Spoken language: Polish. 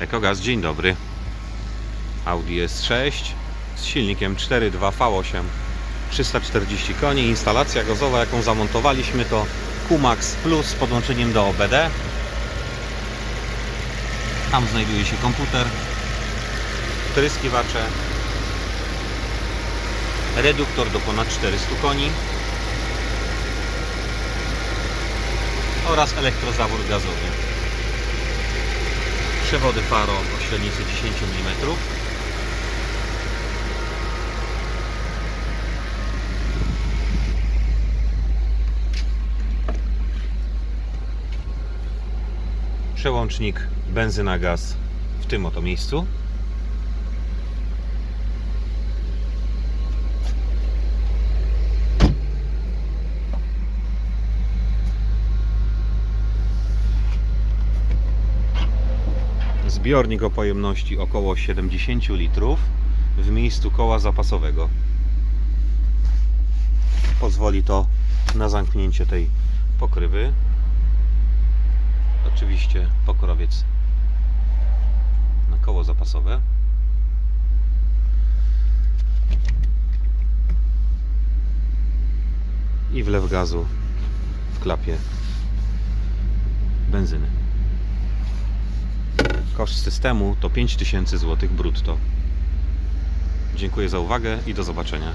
Ekogaz, dzień dobry. Audi S6 z silnikiem 4.2 V8 340 koni. Instalacja gazowa, jaką zamontowaliśmy to Kumax Plus z podłączeniem do OBD. Tam znajduje się komputer, tryskiwacze, reduktor do ponad 400 koni oraz elektrozawór gazowy. Przewody faro o średnicy 10 mm. Przełącznik benzyna gaz w tym oto miejscu. Zbiornik o pojemności około 70 litrów w miejscu koła zapasowego. Pozwoli to na zamknięcie tej pokrywy. Oczywiście pokrowiec na koło zapasowe. I wlew gazu w klapie benzyny. Koszt systemu to 5000 zł brutto. Dziękuję za uwagę i do zobaczenia.